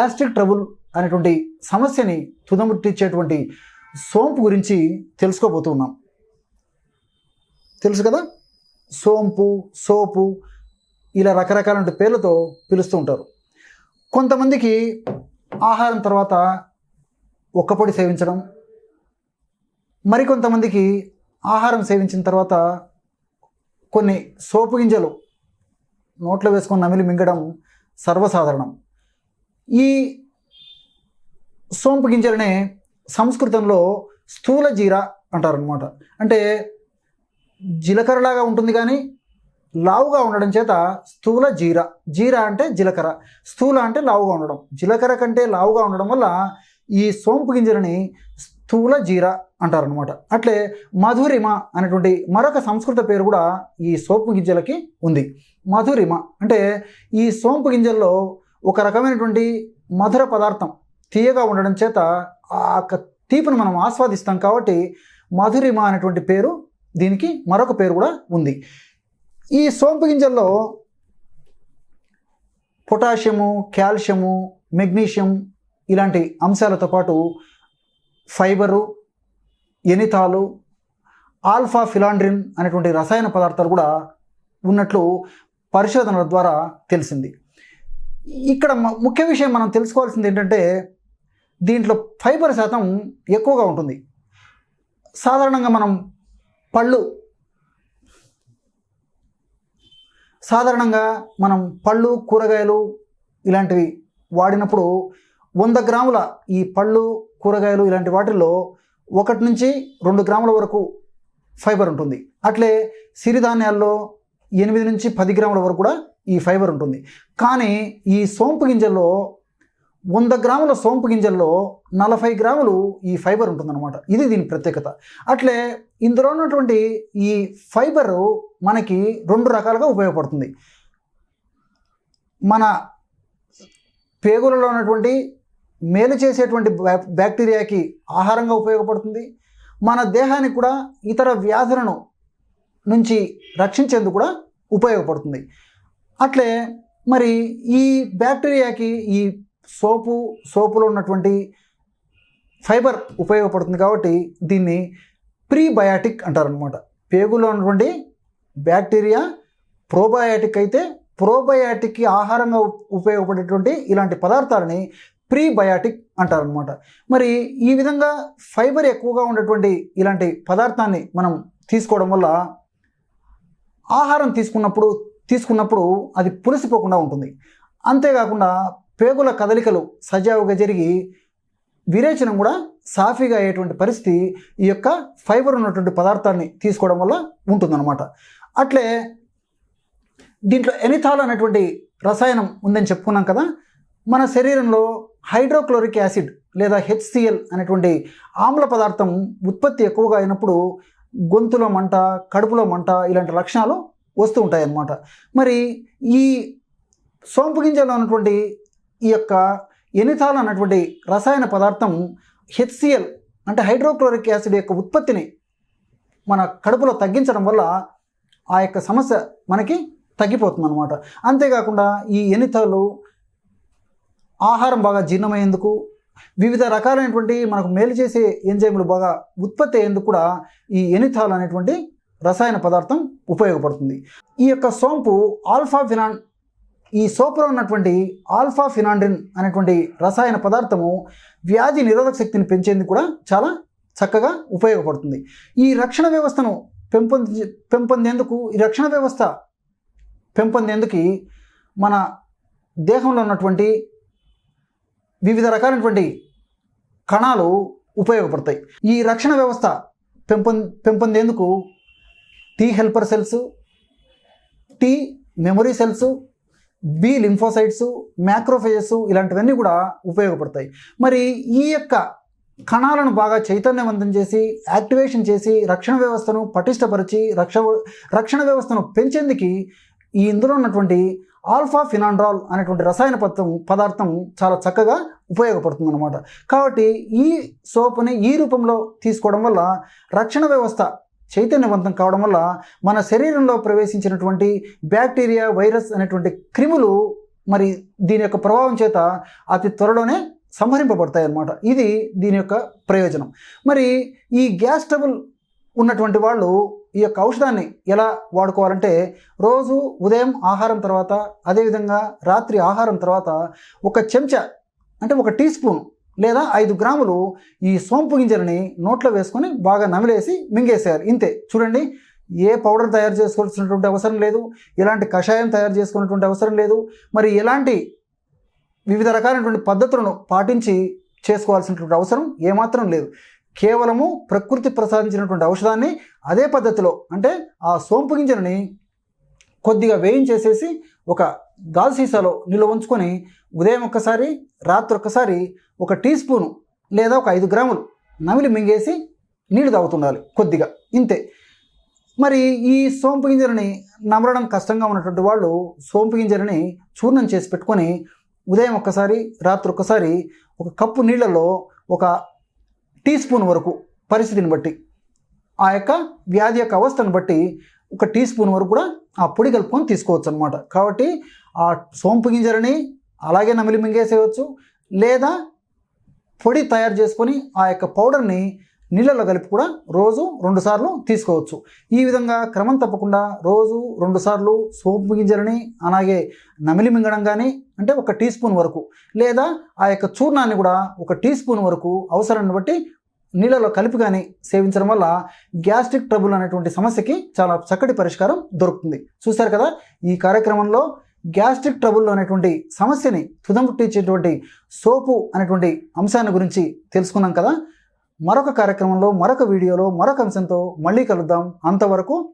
Gastric trouble అనేటువంటి సమస్యని తుదముట్టించేటువంటి సోంపు గురించి తెలుసుకోబోతున్నాం. తెలుసు కదా? సోంపు సోపు ఇలా రకరకాల పేర్లతో పిలుస్తూ ఉంటారు. కొంతమందికి ఆహారం తర్వాత ఒక్కపొడి సేవించడం మరికొంతమందికి ఆహారం సేవించిన తర్వాత కొన్ని సోపు గింజలు నోట్లో వేసుకొని నమిలి మింగడం సర్వసాధారణం. ఈ సోంపు గింజలనే సంస్కృతంలో స్థూల జీర అంటారనమాట అంటే జీలకర్రలాగా ఉంటుంది కానీ లావుగా ఉండడం చేత స్థూల జీర. జీర అంటే జీలకర్ర. స్థూల అంటే లావుగా ఉండడం. జీలకర్ర కంటే లావుగా ఉండడం వల్ల ఈ సోంపు గింజలని స్థూల జీర అంటారనమాట అట్లే మధురిమ అనేటువంటి మరొక సంస్కృత పేరు కూడా ఈ సోంపు గింజలకి ఉంది. మధురిమ అంటే ఈ సోంపు గింజల్లో ఒక రకమైనటువంటి మధుర పదార్థం తీయగా ఉండడం చేత ఆ యొక్క తీపిని మనం ఆస్వాదిస్తాం కాబట్టి మధురిమ అనేటువంటి పేరు దీనికి మరొక పేరు కూడా ఉంది. ఈ సోంపు గింజల్లో పొటాషియము కాల్షియము మెగ్నీషియం ఇలాంటి అంశాలతో పాటు ఫైబరు ఎనితాలు ఆల్ఫా ఫిలాండ్రిన్ అనేటువంటి రసాయన పదార్థాలు కూడా ఉన్నట్లు పరిశోధనల ద్వారా తెలిసింది. ఇక్కడ ముఖ్య విషయం మనం తెలుసుకోవాల్సింది ఏంటంటే దీంట్లో ఫైబర్ శాతం ఎక్కువగా ఉంటుంది. సాధారణంగా మనం పళ్ళు సాధారణంగా మనం పళ్ళు కూరగాయలు ఇలాంటివి వాడినప్పుడు వంద గ్రాముల ఈ పళ్ళు కూరగాయలు ఇలాంటి వాటిల్లో ఒకటి నుంచి రెండు గ్రాముల వరకు ఫైబర్ ఉంటుంది. అట్లే సిరిధాన్యాల్లో ఎనిమిది నుంచి పది గ్రాముల వరకు కూడా ఈ ఫైబర్ ఉంటుంది. కానీ ఈ సోంపు గింజల్లో వంద గ్రాముల సోంపు గింజల్లో నలభై గ్రాములు ఈ ఫైబర్ ఉంటుందన్నమాట. ఇది దీని ప్రత్యేకత. అట్లే ఇందులో ఉన్నటువంటి ఈ ఫైబర్ మనకి రెండు రకాలుగా ఉపయోగపడుతుంది. మన పేగులలో ఉన్నటువంటి మేలు చేసేటువంటి బ్యాక్టీరియాకి ఆహారంగా ఉపయోగపడుతుంది. మన దేహానికి కూడా ఇతర వ్యాధులను నుంచి రక్షించేందుకు కూడా ఉపయోగపడుతుంది. అట్లే మరి ఈ బ్యాక్టీరియాకి ఈ సోపు సోపులో ఉన్నటువంటి ఫైబర్ ఉపయోగపడుతుంది కాబట్టి దీన్ని ప్రీబయాటిక్ అంటారనమాట పేగులో ఉన్నటువంటి బ్యాక్టీరియా ప్రోబయాటిక్ అయితే ప్రోబయాటిక్కి ఆహారంగా ఉపయోగపడేటువంటి ఇలాంటి పదార్థాలని ప్రీబయాటిక్ అంటారనమాట మరి ఈ విధంగా ఫైబర్ ఎక్కువగా ఉండేటువంటి ఇలాంటి పదార్థాన్ని మనం తీసుకోవడం వల్ల ఆహారం తీసుకున్నప్పుడు తీసుకున్నప్పుడు అది పులిసిపోకుండా ఉంటుంది. అంతేకాకుండా పేగుల కదలికలు సజావుగా జరిగి విరేచనం కూడా సాఫీగా అయ్యేటువంటి పరిస్థితి ఈ యొక్క ఫైబర్ ఉన్నటువంటి పదార్థాన్ని తీసుకోవడం వల్ల ఉంటుందన్నమాట. అట్లే దీంట్లో ఎనిథాల్ అనేటువంటి రసాయనం ఉందని చెప్పుకున్నాం కదా మన శరీరంలో హైడ్రోక్లోరిక్ యాసిడ్ లేదా హెచ్సిఎల్ అనేటువంటి ఆమ్ల పదార్థం ఉత్పత్తి ఎక్కువగా అయినప్పుడు గొంతులో మంట కడుపులో మంట ఇలాంటి లక్షణాలు వస్తూ ఉంటాయి అన్నమాట మరి ఈ సోంపు గింజలో ఉన్నటువంటి ఈ యొక్క ఎనిథాల్ అన్నటువంటి రసాయన పదార్థం హెచ్సిఎల్ అంటే హైడ్రోక్లోరిక్ యాసిడ్ యొక్క ఉత్పత్తిని మన కడుపులో తగ్గించడం వల్ల ఆ యొక్క సమస్య మనకి తగ్గిపోతుంది అనమాట అంతేకాకుండా ఈ ఎనిథాలు ఆహారం బాగా జీర్ణమయ్యేందుకు వివిధ రకాలైనటువంటి మనకు మేలు చేసే ఎంజైములు బాగా ఉత్పత్తి అయ్యేందుకు కూడా ఈ ఎనిథాల్ అనేటువంటి రసాయన పదార్థం ఉపయోగపడుతుంది. ఈ యొక్క సోంపు ఆల్ఫా ఫినాన్ ఈ సోపులో ఉన్నటువంటి ఆల్ఫా ఫినాండ్రిన్ అనేటువంటి రసాయన పదార్థము వ్యాధి నిరోధక శక్తిని పెంచేందుకు కూడా చాలా చక్కగా ఉపయోగపడుతుంది. ఈ రక్షణ వ్యవస్థను పెంపొంది పెంపొందేందుకు ఈ రక్షణ వ్యవస్థ పెంపొందేందుకు మన దేహంలో ఉన్నటువంటి వివిధ రకాలైనటువంటి కణాలు ఉపయోగపడతాయి. ఈ రక్షణ వ్యవస్థ పెంపొం పెంపొందేందుకు T helper cells T memory cells B lymphocytes macrophages ఇలాంటివన్నీ కూడా ఉపయోగపడతాయి. మరి ఈ యొక్క కణాలను బాగా చైతన్యవంతం చేసి యాక్టివేషన్ చేసి రక్షణ వ్యవస్థను పటిష్టపరిచి రక్ష రక్షణ వ్యవస్థను పెంచేందుకు ఈ ఇందులో ఉన్నటువంటి ఆల్ఫా ఫినాండ్రాల్ అనేటువంటి రసాయన పదార్థం పదార్థం చాలా చక్కగా ఉపయోగపడుతుంది అనమాట కాబట్టి ఈ సోపుని ఈ రూపంలో తీసుకోవడం వల్ల రక్షణ వ్యవస్థ చైతన్యవంతం కావడం వల్ల మన శరీరంలో ప్రవేశించినటువంటి బ్యాక్టీరియా వైరస్ అనేటువంటి క్రిములు మరి దీని యొక్క ప్రభావం చేత అతి త్వరలోనే సంహరింపబడతాయి అన్నమాట ఇది దీని యొక్క ప్రయోజనం. మరి ఈ గ్యాస్ ట్రబుల్ ఉన్నటువంటి వాళ్ళు ఈ యొక్క ఔషధాన్ని ఎలా వాడుకోవాలంటే రోజు ఉదయం ఆహారం తర్వాత అదేవిధంగా రాత్రి ఆహారం తర్వాత ఒక చెంచా అంటే ఒక టీ స్పూన్ లేదా ఐదు గ్రాములు ఈ సోంపు గింజలని నోట్లో వేసుకొని బాగా నమిలేసి మింగేసేయాలి. ఇంతే. చూడండి. ఏ పౌడర్ తయారు చేసుకోవాల్సినటువంటి అవసరం లేదు. ఎలాంటి కషాయం తయారు చేసుకున్నటువంటి అవసరం లేదు. మరి ఎలాంటి వివిధ రకాలైనటువంటి పద్ధతులను పాటించి చేసుకోవాల్సినటువంటి అవసరం ఏమాత్రం లేదు. కేవలము ప్రకృతి ప్రసాదించినటువంటి ఔషధాన్ని అదే పద్ధతిలో అంటే ఆ సోంపు గింజలని కొద్దిగా వేయించేసేసి ఒక గాజు సీసాలో నిల్వ ఉంచుకొని ఉదయం ఒక్కసారి రాత్రి ఒక్కసారి ఒక టీ స్పూను లేదా ఒక ఐదు గ్రాములు నమిలి మింగేసి నీళ్ళు తాగుతుండాలి కొద్దిగా ఇంతే. మరి ఈ సోంపు గింజలని నమలడం కష్టంగా ఉన్నటువంటి వాళ్ళు సోంపు గింజలని చూర్ణం చేసి పెట్టుకొని ఉదయం ఒక్కసారి రాత్రి ఒక్కసారి ఒక కప్పు నీళ్ళలో ఒక టీ స్పూన్ వరకు పరిస్థితిని బట్టి ఆ యొక్క వ్యాధి యొక్క అవస్థను బట్టి ఒక టీ స్పూన్ వరకు కూడా ఆ పొడి కలుపుకొని తీసుకోవచ్చు అనమాట కాబట్టి ఆ సోంపు గింజలని అలాగే నమిలి మింగేసేయచ్చు. లేదా పొడి తయారు చేసుకొని ఆ యొక్క పౌడర్ని నీళ్ళలో కలిపి కూడా రోజు రెండుసార్లు తీసుకోవచ్చు. ఈ విధంగా క్రమం తప్పకుండా రోజు రెండుసార్లు సోపు గింజలని అలాగే నమిలి మింగడం కానీ అంటే ఒక టీ స్పూన్ వరకు లేదా ఆ యొక్క చూర్ణాన్ని కూడా ఒక టీ స్పూన్ వరకు అవసరాన్ని బట్టి నీళ్ళలో కలిపి కానీ సేవించడం వల్ల గ్యాస్ట్రిక్ ట్రబుల్ అనేటువంటి సమస్యకి చాలా చక్కటి పరిష్కారం దొరుకుతుంది. చూశారు కదా ఈ కార్యక్రమంలో గ్యాస్ట్రిక్ ట్రబుల్లో అనేటువంటి సమస్యని తుదముట్టించేటువంటి సోపు అనేటువంటి అంశాన్ని గురించి తెలుసుకున్నాం కదా. మరొక కార్యక్రమంలో మరొక వీడియోలో మరొక అంశంతో మళ్ళీ కలుద్దాం. అంతవరకు